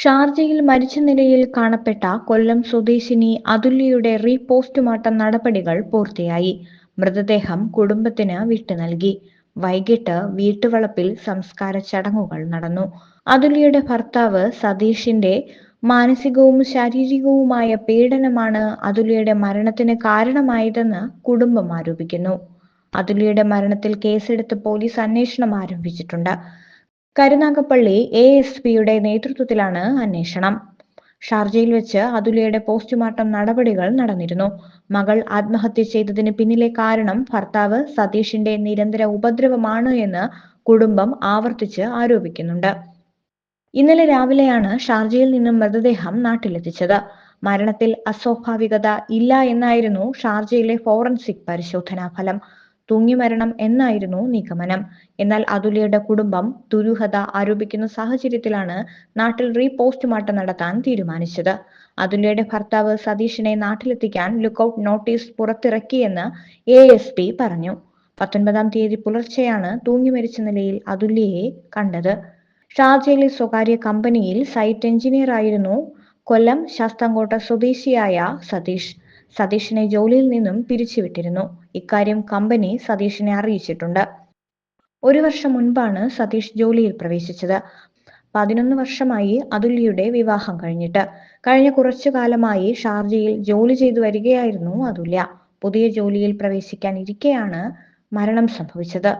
ഷാർജയിൽ മരിച്ച നിലയിൽ കാണപ്പെട്ട കൊല്ലം സ്വദേശിനി അതുല്യയുടെ റീപോസ്റ്റ്മോർട്ടം നടപടികൾ പൂർത്തിയായി. മൃതദേഹം കുടുംബത്തിന് വിട്ടു നൽകി. വൈകിട്ട് വീട്ടുവളപ്പിൽ സംസ്കാര ചടങ്ങുകൾ നടന്നു. അതുല്യയുടെ ഭർത്താവ് സതീഷിന്റെ മാനസികവും ശാരീരികവുമായ പീഡനമാണ് അതുല്യയുടെ മരണത്തിന് കാരണമായതെന്ന് കുടുംബം ആരോപിക്കുന്നു. അതുല്യയുടെ മരണത്തിൽ കേസെടുത്ത് പോലീസ് അന്വേഷണം ആരംഭിച്ചിട്ടുണ്ട്. കരുനാഗപ്പള്ളി എ എസ് പിയുടെ നേതൃത്വത്തിലാണ് അന്വേഷണം. ഷാർജയിൽ വെച്ച് അതുലിയുടെ പോസ്റ്റ്മോർട്ടം നടപടികൾ നടന്നിരുന്നു. മകൾ ആത്മഹത്യ ചെയ്തതിന് പിന്നിലെ കാരണം ഭർത്താവ് സതീഷിന്റെ നിരന്തര ഉപദ്രവമാണ് എന്ന് കുടുംബം ആവർത്തിച്ച് ആരോപിക്കുന്നുണ്ട്. ഇന്നലെ രാവിലെയാണ് ഷാർജയിൽ നിന്നും മൃതദേഹം നാട്ടിലെത്തിച്ചത്. മരണത്തിൽ അസ്വാഭാവികത ഇല്ല എന്നായിരുന്നു ഷാർജയിലെ ഫോറൻസിക് പരിശോധനാ ഫലം. തൂങ്ങിമരണം എന്നായിരുന്നു നിഗമനം. എന്നാൽ അതുലിയുടെ കുടുംബം ദുരൂഹത ആരോപിക്കുന്ന സാഹചര്യത്തിലാണ് നാട്ടിൽ റീപോസ്റ്റ്മോർട്ടം നടത്താൻ തീരുമാനിച്ചത്. അതുലിയുടെ ഭർത്താവ് സതീഷിനെ നാട്ടിലെത്തിക്കാൻ ലുക്കൌട്ട് നോട്ടീസ് പുറത്തിറക്കിയെന്ന് എ എസ് പി പറഞ്ഞു. പത്തൊൻപതാം തീയതി പുലർച്ചെയാണ് തൂങ്ങി മരിച്ച നിലയിൽ അതുല്യയെ കണ്ടത്. ഷാർജയിലെ സ്വകാര്യ കമ്പനിയിൽ സൈറ്റ് എഞ്ചിനീയർ ആയിരുന്നു കൊല്ലം ശാസ്താംകോട്ട സ്വദേശിയായ സതീഷ്. സതീഷിനെ ജോലിയിൽ നിന്നും പിരിച്ചുവിട്ടിരുന്നു. ഇക്കാര്യം കമ്പനി സതീഷിനെ അറിയിച്ചിട്ടുണ്ട്. ഒരു വർഷം മുൻപാണ് സതീഷ് ജോലിയിൽ പ്രവേശിച്ചത്. പതിനൊന്ന് വർഷമായി അതുല്യയുടെ വിവാഹം കഴിഞ്ഞിട്ട്. കഴിഞ്ഞ കുറച്ചു കാലമായി ഷാർജയിൽ ജോലി ചെയ്തു വരികയായിരുന്നു അതുല്യ. പുതിയ ജോലിയിൽ പ്രവേശിക്കാൻ ഇരിക്കെയാണ് മരണം സംഭവിച്ചത്.